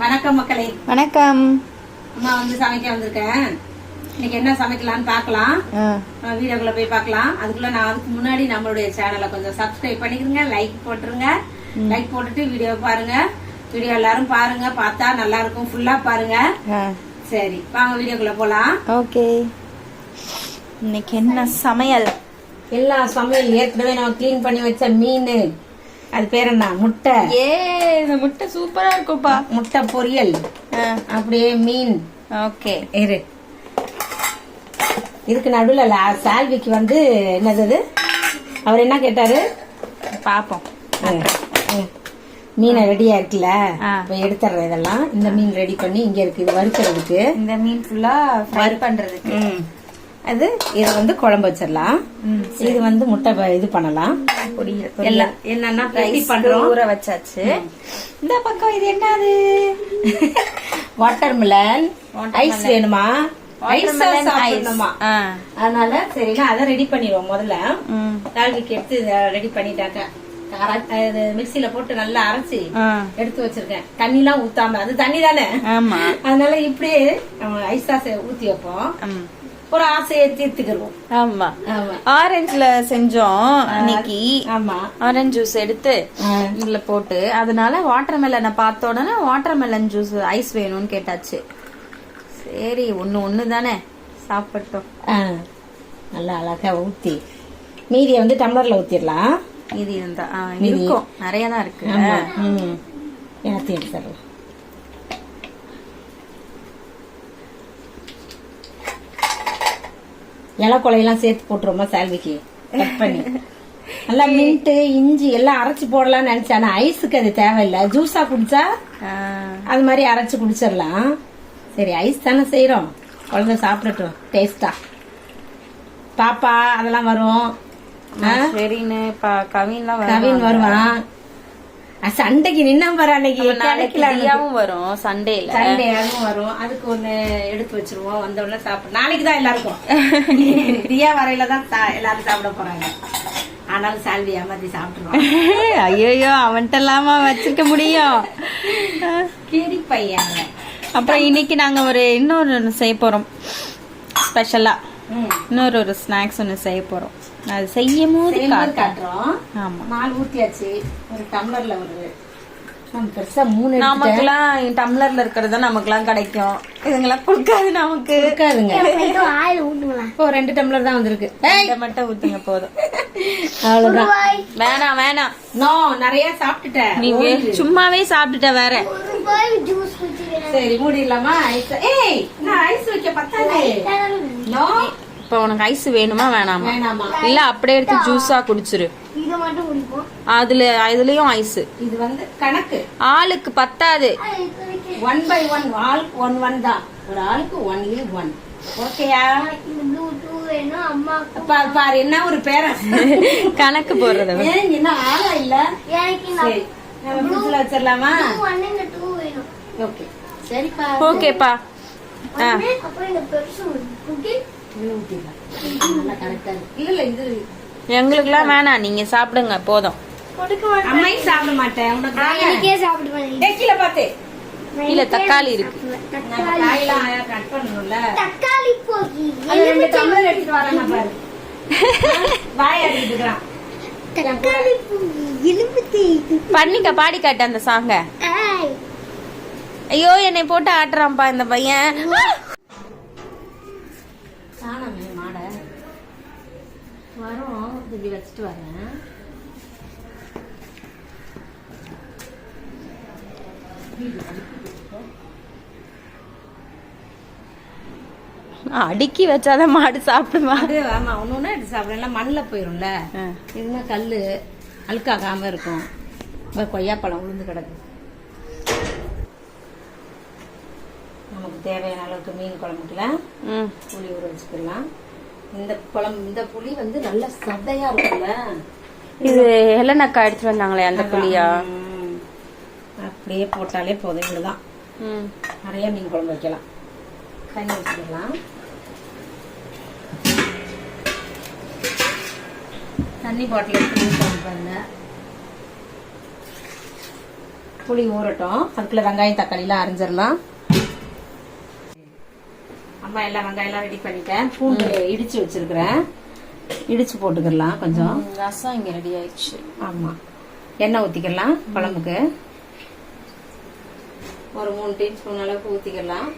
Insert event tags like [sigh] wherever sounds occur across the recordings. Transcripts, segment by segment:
வணக்கம் மக்களே. வணக்கம். அம்மா வந்து சமைக்க வந்திருக்கேன். இன்னைக்கு என்ன சமைக்கலாம்னு பார்க்கலாம். வீடியோக்குள்ள போய் பார்க்கலாம். அதுக்குள்ள நான் அதுக்கு முன்னாடி நம்மளுடைய சேனலை கொஞ்சம் சப்ஸ்கிரைப் பண்ணிக்கிறங்க லைக் போட்டுருங்க. லைக் போட்டுட்டு வீடியோ பாருங்க. வீடியோ எல்லாரும் பாருங்க. பார்த்தா நல்லா இருக்கும். ஃபுல்லா பாருங்க. சரி வாங்க வீடியோக்குள்ள போலாம். ஓகே. இன்னைக்கு என்ன சமையல்? எல்லா சமையல் ஏற்கனவே நம்ம க்ளீன் பண்ணி வச்ச மீன். அது பேர் என்ன? முட்டை. ஏ இந்த முட்டை சூப்பரா இருக்கும்ப்பா. முட்டை பொரியல். அப்படியே மீன். ஓகே. இரு. இதுக்கு நடுவுல சால்விக்கு வந்து என்னது அது? அவர் என்ன கேட்டாரு? பாப்போம். ம், ம். மீனை ரெடியா இருக்குல்ல. இப்ப எடுத்துறேன் இதெல்லாம். இந்த மீன் ரெடி பண்ணி இங்க இருக்கு. இது வறுக்கிறதுக்கு. இந்த மீன் ஃபுல்லா ஃப்ரை பண்றதுக்கு. அது இதை வந்து குழம்பு வச்சிடலாம். இது வந்து முட்டை இது பண்ணலாம். எல்லாம் என்னன்னா பண்றோம். ஊற வச்சாச்சு. இந்த பக்கம் இது என்னது? [laughs] வாட்டர் மிலன் ஐஸ் வேணுமா? அதனால சரினா அதை ரெடி பண்ணிடுவோம் முதல்ல. ம், தாழ்விக்கு எடுத்து ரெடி இது மிக்சியில போட்டு நல்லா அரைச்சி எடுத்து வச்சிருக்கேன். தண்ணிலாம் ஊத்தாம அது தண்ணி தானே ஆமா. அதனால இப்படியே ஐஸ் சாஸ் ஊத்தி வைப்போம். ஒரு ஆசையை தீர்த்துக்கிடுவோம். ஆமா. ஆரஞ்சுல செஞ்சோம் இன்னைக்கு ஆமா. ஆரஞ்சு ஜூஸ் எடுத்து. இதுல போட்டு அதனால வாட்டர் மெலனை பார்த்த உடனே வாட்டர் மெலன் ஜூஸ் ஐஸ் வேணும்னு கேட்டாச்சு. சரி ஒண்ணு ஒண்ணு தானே. சாப்பிட்டோம். நல்லா அழகா ஊத்தி. மீதியை வந்து டம்ளர்ல ஊத்திடலாம். இது இருந்தா இருக்கும். நிறைய தான் இருக்கு எல்லாத்தையும் எடுத்துடலாம் இலை கொலையெல்லாம் சேர்த்து போட்டுருமா சால்விக்கு. கட் பண்ணி. [laughs] நல்லா மின்ட்டு இஞ்சி எல்லாம் அரைச்சு போடலாம்னு நினைச்சேன். ஆனா ஐஸுக்கு அது தேவையில்லை. ஜூஸா குடிச்சா அது மாதிரி அரைச்சு குடிச்சிடலாம். சரி ஐஸ் தானே செய்யறோம் குழந்தை சாப்பிடட்டும். டேஸ்டா பாப்பா அதெல்லாம் வரும்? சரின்னு கவின்லாம் கவின் வருவான். சண்டைக்கு நின்னா பாரு அன்னைக்கு நாளைக்கு கிடைக்கல தியாவும் வரும் சண்டேல சண்டே அதுவும் வரும். அதுக்கு ஒண்ணு எடுத்து வச்சிருவோம். வந்த உடனே சாப்பிட நாளைக்கு தான் எல்லாருக்கும். [laughs] தியா வரையில தான் எல்லாரும் சாப்பிட போறாங்க. ஆனாலும் சால்வி ஏமாத்தி சாப்பிட்டுருவோம் [laughs] ஐயோ அவன்கிட்ட இல்லாம வச்சிருக்க முடியும். கிரி பையன் அப்புறம் இன்னைக்கு நாங்க ஒரு இன்னொரு செய்ய போறோம். ஸ்பெஷலா. இன்னொரு ஒரு ஸ்நாக்ஸ் ஒண்ணு செய்ய போறோம். அது செய்யும் போது. காட்டுறோம். ஆமா. நாலு ஊத்தியாச்சு. ஒரு டம்ளர்ல ஒரு பெருசா மூணு நமக்குலாம் டம்ளர்ல இருக்கிறது நமக்குலாம் கிடைக்கும். இதுங்கெல்லாம் கொடுக்காது நமக்கு. இருக்காதுங்க ரெண்டு டம்ளர் தான் வந்திருக்கு. மட்டும் ஊத்துங்க போதும். அவ்வளவுதான். வேணாம் வேணாம். நோ நிறைய சாப்பிட்டுட்டேன். நீ சும்மாவே சாப்பிட்டுட்ட வேற. சரி மூடிடலாமா? ஏய் நான் ஐஸ் வைக்க பத்தாது. நோ. இப்ப உனக்கு ஐஸ் வேணுமா வேணாமா? வேணாமா. இல்ல அப்படியே எடுத்து ஜூஸா குடிச்சிரு. அதுல அதுலயும் ஐஸ் இது வந்து கணக்கு. ஆளுக்கு பத்தாது. ஒன் பை ஒன் ஆளுக்கு ஒன் ஒன் தான். ஒரு ஆளுக்கு ஒன்லி ஒன் ஓகேயா பாரு என்ன ஒரு பேரன். [laughs] கணக்கு போடுறத என்ன ஆளா இல்ல? வச்சிடலாமா? ஓகே சரிப்பா. ஓகேப்பா ஆ இது ஊத்திடலாம். நல்லா கரெக்டா இருக்கு. இல்ல இல்ல இது எங்களுக்குலாம் வேணாம். நீங்க சாப்பிடுங்க போதும். சாப்பிட மாட்டேன். உனக்கு கீழே இல்ல தக்காளி இருக்கு. தக்காளி. போகி. ரெண்டு டம்ளர் எடுத்துட்டு பாரு. [laughs] பண்ணிக்க பாடி காட்டு அந்த சாங்க ஐயோ என்னை போட்டு ஆட்டுறான்ப்பா இந்த பையன் சாணமே மாட வரோம். இப்படி வச்சுட்டு வரேன். அடுக்கி வச்சாதான் மாடு சாப்பிடுமா? அது ஆமா ஒண்ணு ஒண்ணு எடுத்து சாப்பிடலாம் மண்ணில் போயிரும்ல. ஆ. இதுனா கல்லு அழுக்காகாம இருக்கும். கொய்யாப்பழம் உளுந்து கிடக்கு. நமக்கு தேவையான அளவுக்கு மீன் குழம்புக்குல ம். புளி ஊற வச்சுக்கலாம். இந்த குழம்பு இந்த புளி வந்து நல்ல சதையா இருக்கும்ல. இது ஹெலனக்கா எடுத்துட்டு வந்தாங்களே அந்த புளியா. அப்படியே போட்டாலே போதும் இவ்வளவுதான். ம். நிறைய மீன் குழம்பு வைக்கலாம். தண்ணி வச்சுக்கலாம். தண்ணி பாட்டில் எடுத்து ஊற்றணும் பாருங்க. புளி ஊறட்டும். அதுக்குள்ள வெங்காயம் தக்காளிலாம் அரைஞ்சிடலாம் அம்மா எல்லாம் வெங்காயம் எல்லாம் ரெடி பண்ணிட்டேன். பூண்டு இடிச்சு வச்சிருக்கிறேன். இடிச்சு போட்டுக்கலாம் கொஞ்சம். ரசம் இங்க ரெடி ஆயிடுச்சு. ஆமா. எண்ணெய் ஊத்திக்கலாம் குழம்புக்கு. ஒரு மூணு டீஸ்பூன் அளவுக்கு ஊத்திக்கலாம்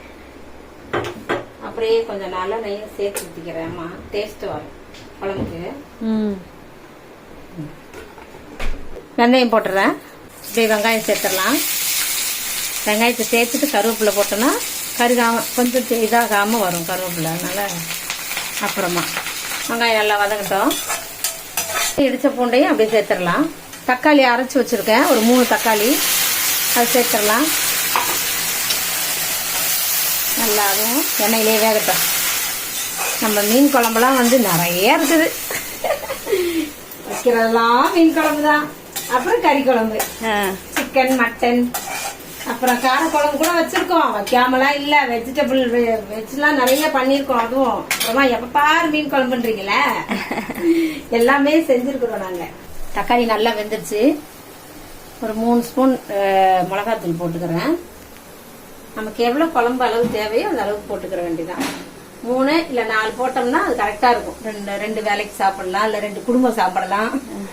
அப்படியே கொஞ்சம் நல்லா நெய்யை சேர்த்து ஊத்திக்கிறேன் அம்மா. டேஸ்ட் வரும் குழம்புக்கு. வெந்தயம் போட்டுறேன். இப்படியே வெங்காயம் சேர்த்துடலாம். வெங்காயத்தை சேர்த்துட்டு கருவேப்பிலை போட்டோன்னா கருகாம கொஞ்சம் தே- இதாகாம வரும் கருவேப்பிலை. அதனால அப்புறமா வெங்காயம் நல்லா வதங்கட்டும் இடிச்ச பூண்டையும் அப்படியே சேர்த்துடலாம். தக்காளி அரைச்சி வச்சிருக்கேன். ஒரு மூணு தக்காளி. அது சேர்த்துடலாம். நல்லா அதுவும் எண்ணெயிலே வேகட்டும். நம்ம மீன் குழம்புலாம் வந்து நிறைய இருக்குது. வைக்கிறதெல்லாம் மீன் குழம்பு தான் அப்புறம் கறி குழம்பு. Chicken mutton. அப்புறம் கார குழம்பு கூட வச்சிருக்கோம். வைக்காமலாம் இல்ல. வெஜிடபிள் வெஜ்லாம் நிறைய பண்ணிருக்கோம். அதுவும் அப்புறமா எப்ப பாரு மீன் குழம்புன்றீங்களே [laughs] எல்லாமே செஞ்சிருக்கிறோம் நாங்க. தக்காளி நல்லா வெந்துருச்சு. ஒரு மூணு ஸ்பூன் மிளகாத்தூள் போட்டுக்கிறேன். நமக்கு எவ்வளவு குழம்பு அளவு தேவையோ அந்த அளவுக்கு போட்டுக்கிற வேண்டியதான் மூணு இல்ல நாலு போட்டோம்னா அது கரெக்டா இருக்கும். ரெண்டு ரெண்டு வேலைக்கு சாப்பிடலாம். இல்ல ரெண்டு குடும்பம் சாப்பிடலாம்.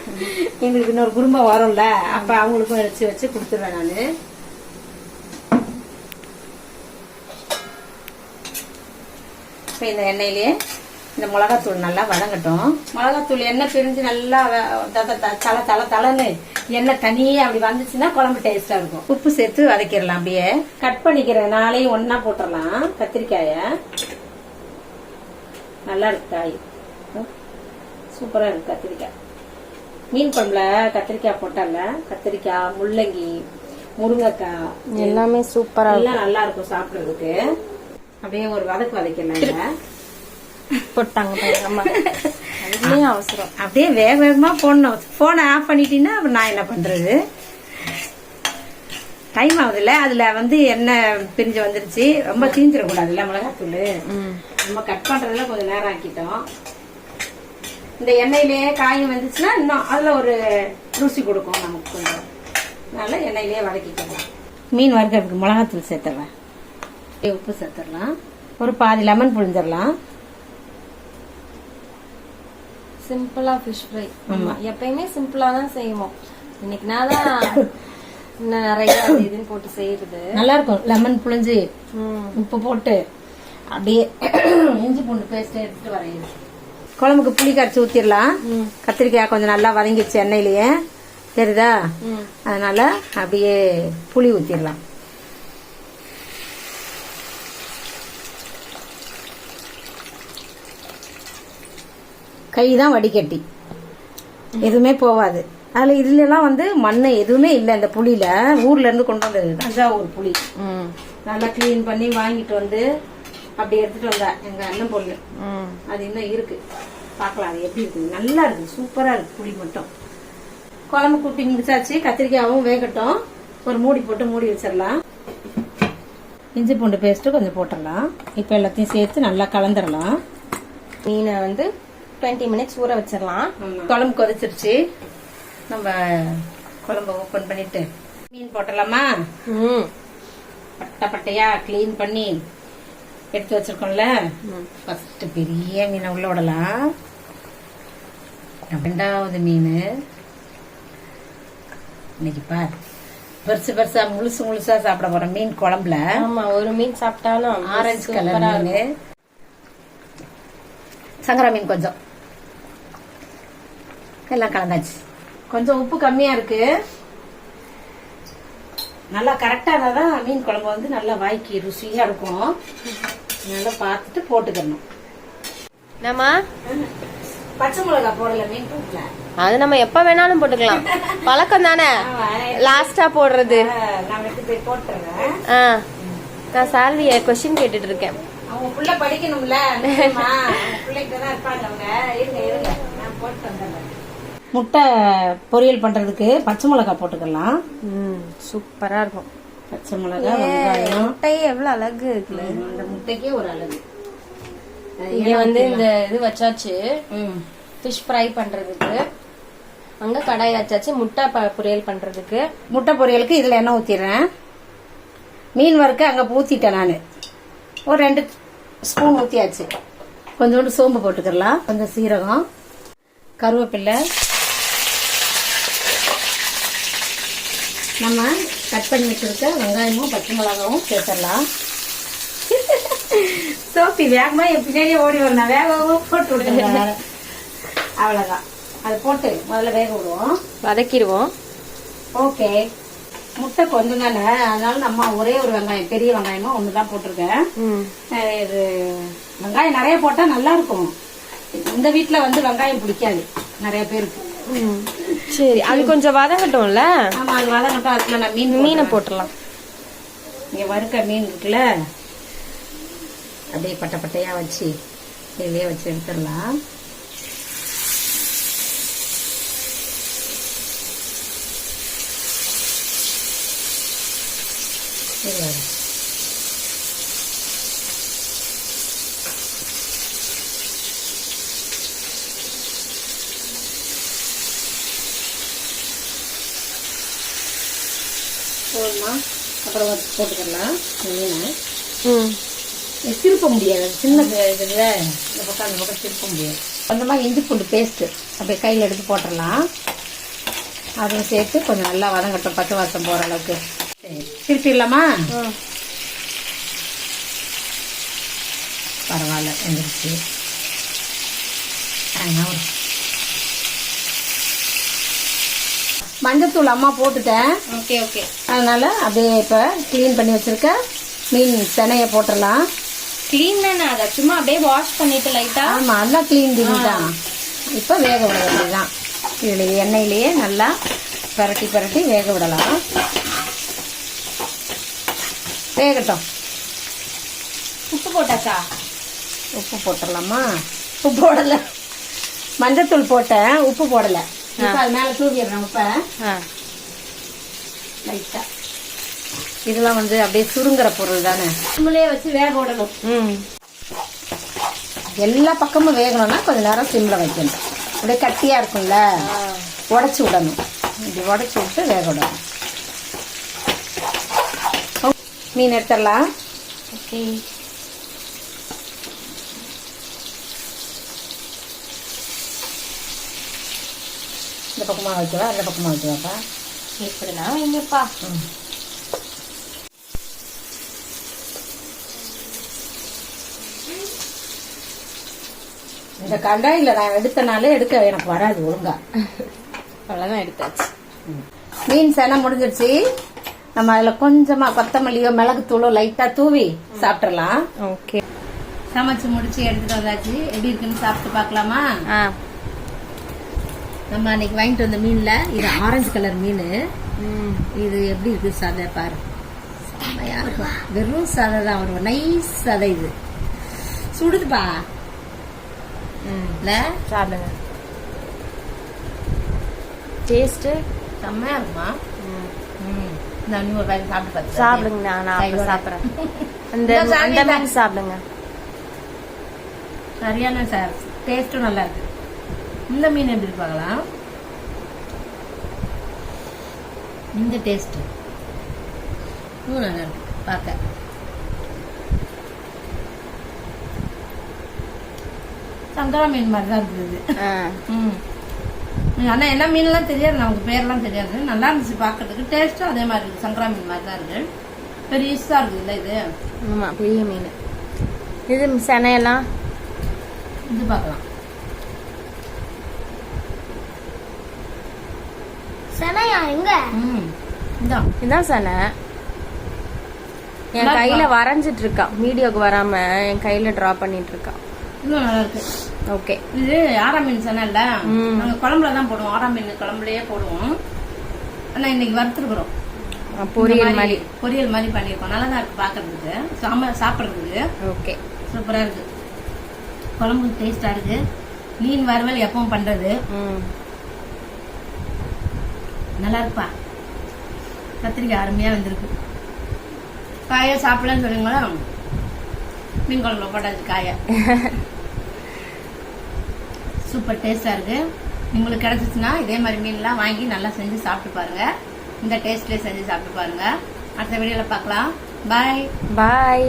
[laughs] எங்களுக்கு இன்னொரு குடும்பம் வரும்ல. அப்ப அவங்களுக்கும் வச்சு வச்சு கொடுத்துருவேன் நானு. இப்ப இந்த எண்ணெயிலேயே இந்த மிளகாத்தூள் நல்லா வதங்கட்டும். மிளகாத்தூள் எண்ணெய் பிரிஞ்சு நல்லா தல தல தலன்னு எண்ணெய் தனியே அப்படி வந்துச்சுன்னா குழம்பு டேஸ்டா இருக்கும். உப்பு சேர்த்து வதக்கிடலாம் அப்படியே. கட் பண்ணிக்கிறேன். நாளையும் ஒண்ணா போட்டுடலாம் கத்திரிக்காய. நல்லா இருக்கு காய். சூப்பரா இருக்கு கத்திரிக்காய். மீன் குழம்புல கத்திரிக்காய் போட்டால கத்திரிக்காய் முள்ளங்கி முருங்கைக்காய் எல்லாமே சூப்பரா எல்லாம் நல்லா இருக்கும் சாப்பிடுறதுக்கு. அப்படியே ஒரு வதக்கு வதக்கலாம் இதை. போட்டாங்க அம்மா. அவசரம். அப்படியே வேக வேகமா போடணும். போனை ஆஃப் பண்ணிட்டீங்கன்னா அப்புறம் நான் என்ன பண்றது? டைம் ஆகுதுல்ல அதுல வந்து எண்ணெய் பிரிஞ்சு வந்துருச்சு? ரொம்ப தீஞ்சிடக்கூடாதுல்ல மிளகாத்தூள்? நம்ம கட் பண்றதுல கொஞ்சம் நேரம் ஆக்கிட்டோம். இந்த எண்ணெயிலேயே காயும் வந்துச்சுன்னா இன்னும் அதுல ஒரு ருசி கொடுக்கும் நமக்கு கொஞ்சம். அதனால எண்ணெயிலேயே வதக்கிக்கலாம். மீன் வறுக்கிறதுக்கு மிளகாத்தூள் அப்படியே உப்பு சேர்த்துடலாம். ஒரு பாதி லெமன் புழிஞ்சிடலாம். சிம்பிளா ஃபிஷ் ஃப்ரை எப்பயுமே சிம்பிளா தான் செய்வோம். இன்னைக்கு நான் தான் நிறைய இதுன்னு போட்டு செய்யறது நல்லா இருக்கும் லெமன் புழிஞ்சு உப்பு போட்டு அப்படியே இஞ்சி பூண்டு பேஸ்ட் எடுத்துட்டு வரேன் குழம்புக்கு புளி கரைச்சி ஊத்திடலாம். கத்திரிக்காய் கொஞ்சம் நல்லா வதங்கிடுச்சு எண்ணெயிலேயே. தெரியுதா? அதனால அப்படியே புளி ஊத்திடலாம். கை தான் வடிகட்டி. எதுவுமே போகாது அதுல இதுல எல்லாம் வந்து மண் எதுவுமே இல்லை இந்த புளியில. ஊர்ல இருந்து கொண்டு வந்தது தஞ்சாவூர் புளி. நல்லா க்ளீன் பண்ணி வாங்கிட்டு வந்து அப்படி எடுத்துட்டு வந்தா எங்க அண்ணன் பொண்ணு. அது இன்னும் இருக்கு. பார்க்கலாம் அது எப்படி இருக்குது நல்லா இருக்கு. சூப்பரா இருக்கு புளி மட்டும். குழம்பு கூட்டி முடிச்சாச்சு. கத்திரிக்காயும் வேகட்டும். ஒரு மூடி போட்டு மூடி வச்சிடலாம். இஞ்சி பூண்டு பேஸ்ட்டு கொஞ்சம் போட்டுடலாம். இப்போ எல்லாத்தையும் சேர்த்து நல்லா கலந்துடலாம். மீனை வந்து டுவெண்ட்டி மினிட்ஸ் ஊற வச்சிடலாம் குழம்பு கொதிச்சிருச்சு. நம்ம குழம்பு ஓப்பன் பண்ணிட்டு மீன் போட்டலாமா? பட்டை பட்டையா க்ளீன் பண்ணி எடுத்து வச்சிருக்கோம்ல. ஃபர்ஸ்ட் பெரிய மீனை உள்ள விடலாம். ரெண்டாவது மீன். இன்னைக்கு பார். பெருசு பெருசா முழுசு முழுசா சாப்பிட போறோம். மீன் குழம்புல. ஆமா ஒரு மீன் சாப்பிட்டாலும் ஆரஞ்சு கலர் மீன். சங்கரா மீன் கொஞ்சம். எல்லாம் கலந்தாச்சு. கொஞ்சம் உப்பு கம்மியா இருக்கு. நல்லா கரெக்டா தான் மீன் குழம்பு வந்து நல்லா வாய்க்கு ருசியா இருக்கும். நல்லா பார்த்துட்டு போட்டுக்கணும். நம்ம பச்சை மிளகா போடல மீன் குழம்புல அது நம்ம எப்ப வேணாலும் போட்டுக்கலாம். பழக்கம் தானே? லாஸ்டா போடுறது. நான் சால்விய கொஸ்டின் கேட்டுட்டு இருக்கேன் அவங்க புள்ள படிக்கணும்ல பிள்ளைகிட்ட தான் இருப்பாங்க அவங்க. இருங்க இருங்க நான் போட்டு வந்துடுறேன் முட்டை பொரியல் பண்றதுக்கு பச்சை மிளகாய் போட்டுக்கலாம். ம் சூப்பரா இருக்கும். பச்சை மிளகாய் வெங்காயம். முட்டையே எவ்வளவு அழகு இருக்குல்ல. அந்த முட்டைக்கே ஒரு அழகு. இங்க வந்து இந்த இது வச்சாச்சு. ம். ஃபிஷ் ஃப்ரை பண்றதுக்கு. அங்க கடாய் வச்சாச்சு முட்டை பொரியல் பண்றதுக்கு. முட்டை பொரியலுக்கு இதில் எண்ணெய் ஊற்றிடுறேன் மீன் வறுக்க அங்கே ஊற்றிட்டேன் நான். ஒரு ரெண்டு ஸ்பூன் ஊற்றியாச்சு கொஞ்சோண்டு சோம்பு போட்டுக்கலாம் கொஞ்சம் சீரகம். கருவேப்பிலை. நம்ம கட் பண்ணி வச்சிருக்க வெங்காயமும் பச்சை மிளகாவும் சேர்த்துடலாம். சோப்பி வேகமா என் பின்னாடியே ஓடி வரணும் வேகமாக போட்டு விட்டுருங்க அவ்வளோதான் அதை போட்டு முதல்ல வேக விடுவோம். வதக்கிடுவோம். ஓகே. முட்டை கொஞ்சம் தானே. அதனால நம்ம ஒரே ஒரு வெங்காயம் பெரிய வெங்காயமா ஒன்று தான் போட்டிருக்கேன் இது வெங்காயம் நிறைய போட்டா நல்லா இருக்கும். இந்த வீட்ல வந்து வெங்காயம் பிடிக்காது. நிறைய பேருக்கு. சரி அது கொஞ்சம் வதங்கட்டும்ல? ஆமா அது வதங்கட்டும். அதுக்குள்ள நான் மீன் மீனை போட்டுடலாம். இங்க வறுக்க மீன் இருக்குல்ல? அப்படியே பட்டை பட்டையா வச்சு இதுலயே வச்சு எடுத்துடலாம். இது வரும். போதுமா அப்புறம் போட்டுக்கலாம். மீனை. திருப்ப முடியாது. சின்ன இதுல இந்த பக்கம் அந்த பக்கம் திருப்ப முடியாது. கொஞ்சமாக இஞ்சி பூண்டு பேஸ்ட்டு அப்படியே கையில் எடுத்து போட்டுடலாம். அதுவும் சேர்த்து கொஞ்சம் நல்லா வதங்கட்டும் பச்சை வாசம் போகிற அளவுக்கு. சரி. திருப்பிடலாமா. பரவாயில்ல. வந்துருச்சு ஆனா மஞ்சத்தூள் அம்மா போட்டுட்டேன். Okay okay. அதனால அப்படியே இப்போ க்ளீன் பண்ணி வச்சிருக்க. மீன் செனையை போட்டுடலாம். க்ளீன் தானே? அதை சும்மா அப்படியே வாஷ் பண்ணிட்டு லைட்டா ஆமா எல்லாம் க்ளீன் பண்ணி தான் இப்போ வேக விட வேண்டியதுதான். இதில் எண்ணெயிலேயே நல்லா பரட்டி பரட்டி வேக விடலாம். வேகட்டும். உப்பு போட்டாச்சா? உப்பு போட்டுடலாமா? உப்பு போடல. மஞ்சத்தூள் போட்டேன் உப்பு போடல. இப்போ அது மேலே தூவிடுறேன் உப்பை. இதெல்லாம் வந்து அப்படியே சுருங்குற பொருள் தானே? நம்மளே வச்சு வேக விடணும். ம். எல்லா பக்கமும் வேகணும்னா கொஞ்ச நேரம் சிம்ல வைக்கணும். அப்படியே கட்டியா இருக்கும்ல? உடைச்சு விடணும். இப்படி உடைச்சு விட்டு வேக விடணும். மீன் எடுத்துடலாம். ஓகே. இந்த பக்கமா வைக்கவா இந்த பக்கமா வைக்கவாப்பா எப்படின்னா வைங்கப்பா இந்த கண்டாயில நான் எடுத்தனாலே எடுக்க எனக்கு வராது ஒழுங்கா. அவ்வளோதான் எடுத்தாச்சு. மீன் செனை முடிஞ்சிருச்சு. நம்ம அதுல கொஞ்சமா கொத்தமல்லியோ மிளகுத்தூளோ லைட்டா தூவி சாப்பிட்டுறலாம். ஓகே. சமைச்சு முடிச்சு எடுத்துட்டு வந்தாச்சு. எப்படி இருக்குன்னு சாப்பிட்டு பார்க்கலாமா? நம்ம அன்னைக்கு வாங்கிட்டு வந்த மீன்ல இது ஆரஞ்சு கலர் மீன். இது எப்படி இருக்கு சதை பாரு. வெறும் சதை தான் வரும் நைஸ் சதை இது. சுடுதுப்பா. இல்ல சாப்பிடுங்க. டேஸ்ட்டு செம்மையா இருக்குமா? ம். இந்த நீ ஒரு வாய் சாப்பிட்டு சாப்பிடுங்க நான் நான். சாப்பிட்றேன். [laughs] அந்த. மீன் சாப்பிடுங்க. சரியான சார். டேஸ்ட்டும் நல்லா இருக்கு. இந்த மீன் எப்படி பார்க்கலாம். இந்த டேஸ்ட் நல்லா இருக்கு. பார்க்க. சங்கரா மீன் மாதிரி தான் இருக்குது இது. ஆ. ம். ஆனா என்ன மீன்லாம் தெரியாது. நமக்கு பேர்லாம் தெரியாது. நல்லா இருந்துச்சு பார்க்கறதுக்கு. டேஸ்ட்டும் அதே மாதிரி இருக்கு. சங்கரா மீன் மாதிரி தான் இருக்கு. பெருசா இருக்குது இல்ல இது? ஆமாம் பெரிய மீன். இது செனையெல்லாம்? இது பார்க்கலாம். சனையா எங்க? இதான் செனை? என் கையில வரைஞ்சிட்டு இருக்கா வீடியோக்கு வராம என் கையில டிரா பண்ணிட்டு இருக்கா இன்னும் நல்லா இருக்கு ஓகே இது ஆரா மீன் சொன்னல. நாங்க குழம்புல தான் போடுவோம். ஆரா மீன் குழம்புலயே போடுவோம். ஆனா இன்னைக்கு வறுத்துருக்குறோம். பொரியல் மாதிரி. பொரியல் மாதிரி பண்ணிருக்கோம். நல்லா தான் இருக்கு பாக்குறதுக்கு. சாம சாப்பிடுறதுக்கு. ஓகே சூப்பரா இருக்கு. குழம்பு டேஸ்டா இருக்கு. மீன் வறுவல் எப்பவும் பண்றது. ம். நல்லா இருப்பா கத்திரிக்காய் அருமையா வந்திருக்கு. காயை சாப்பிடலன்னு சொல்லுங்களா மீன் குழம்புல போட்டாச்சு காயை. [laughs] சூப்பர் டேஸ்டா இருக்கு. உங்களுக்கு கிடைச்சிச்சுன்னா இதே மாதிரி மீன்லாம் வாங்கி நல்லா செஞ்சு சாப்பிட்டு பாருங்க. இந்த டேஸ்ட்லேயே செஞ்சு சாப்பிட்டு பாருங்க. அடுத்த வீடியோவில் பார்க்கலாம். பாய் பாய்